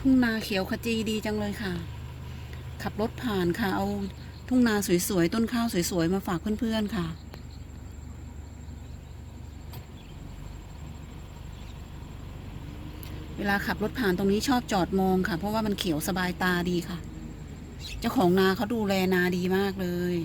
ทุ่งนาเขียวขจีดีจังเลยค่ะ ขับรถผ่านค่ะ เอาทุ่งนาสวยๆ ต้นข้าวสวยๆ มาฝากเพื่อนๆค่ะ เวลาขับรถผ่านตรงนี้ชอบจอดมองค่ะ เพราะว่ามันเขียวสบายตาดีค่ะ เจ้าของนาเขาดูแลนาดีมากเลย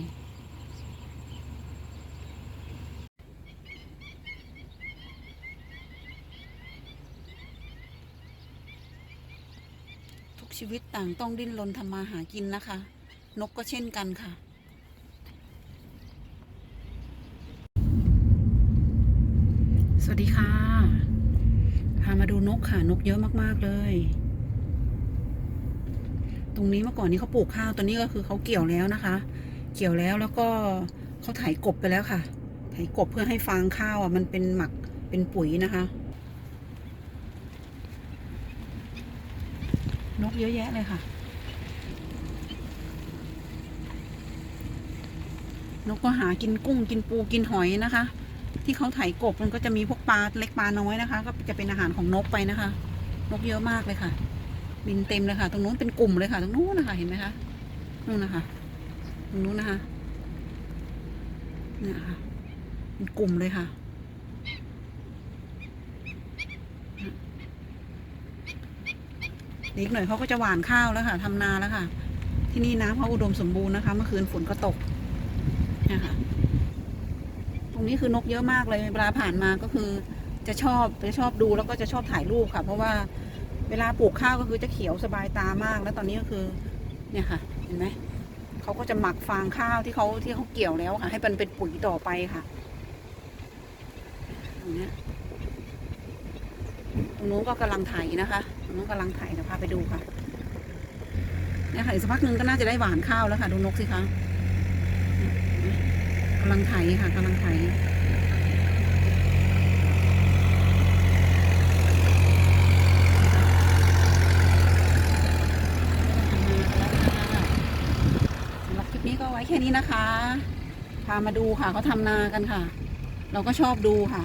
ชีวิตต่างต้องดิ้นรนทำมาหากินนะคะ นกก็เช่นกันค่ะ สวัสดีค่ะ พามาดูนกค่ะ นกเยอะมากๆเลย ตรงนี้เมื่อก่อนนี้เขาปลูกข้าวตอนนี้ก็คือเขาเกี่ยวแล้วนะคะ เกี่ยวแล้วแล้วก็เขาไถกบไปแล้วค่ะไถกบเพื่อให้ฟางข้าวอะมันเป็นหมักเป็นปุ๋ยนะคะ นกเยอะแยะเลยค่ะ นกก็หากินกุ้งกินปูกินหอยนะคะ ที่เขาไถกบมันก็จะมีพวกปลาเล็กปลาน้อยนะคะ ก็จะเป็นอาหารของนกไปนะคะ นกเยอะมากเลยค่ะ บินเต็มเลยค่ะ ตรงนู้นเป็นกลุ่มเลยค่ะ ตรงนู้นนะคะ เห็นไหมคะนู่นนะคะ ตรงนู้นนะคะเนี่ยค่ะเป็นกลุ่มเลยค่ะ เด็กหน่อยเขาก็จะหว่านข้าวแล้วค่ะทำนาแล้วค่ะ ที่นี่น้ำเขาอุดมสมบูรณ์นะคะ เมื่อคืนฝนก็ตกเนี่ยค่ะ ตรงนี้คือนกเยอะมากเลยเวลาผ่านมาก็คือ จะชอบจะชอบดูแล้วก็จะชอบถ่ายรูปค่ะ เพราะว่าเวลาปลูกข้าวก็คือจะเขียวสบายตามาก แล้วตอนนี้ก็คือ เนี่ยค่ะ เห็นไหมเขาก็จะหมักฟางข้าวที่เขาที่เขาเกี่ยวแล้วค่ะ ให้มันเป็นปุ๋ยต่อไปค่ะตรงนี้ตรงนู้นก็กำลังไถนะคะ นู้นกำลังไถเดี๋ยวพาไปดูค่ะเนี่ยค่ะอีกสักพักนึงก็น่าจะได้หวานข้าวแล้วค่ะ ดูนกสิคะกำลังไถค่ะกำลังไถสำหรับคลิปนี้ก็ไว้แค่นี้นะคะ พามาดูค่ะเขาทำนากันค่ะ เราก็ชอบดูค่ะ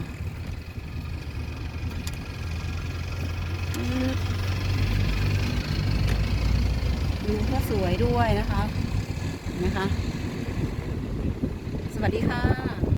ดูก็สวยด้วยนะคะนะคะ สวัสดีค่ะ